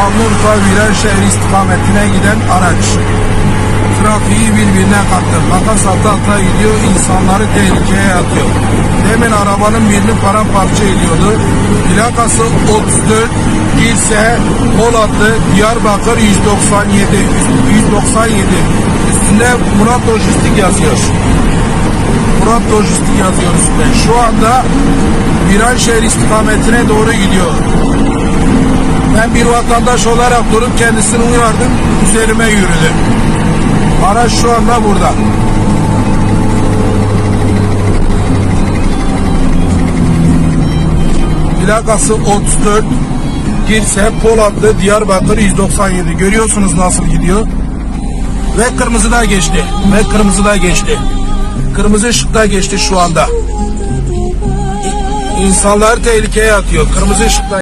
Şanlıurfa Viranşehir istikametine giden araç. Trafiği birbirine kattı. Makas altı alta gidiyor, insanları tehlikeye atıyor. Demin arabanın birini paramparça ediyordu. Plakası 34, Girse, Polatlı, Diyarbakır 197, 197. Üstünde Murat Lojistik yazıyor. Murat Lojistik yazıyor üstünde. Şu anda Viranşehir istikametine doğru gidiyor. Ben bir vatandaş olarak durup kendisini uyardım, üzerime yürüdü. Araç şu anda burada. Plakası 34, Girse, Polatlı, Diyarbakır 197. Görüyorsunuz nasıl gidiyor. Ve kırmızıda geçti. Ve kırmızıda geçti. Kırmızı ışıkta geçti şu anda. İnsanları tehlikeye atıyor. Kırmızı ışıkta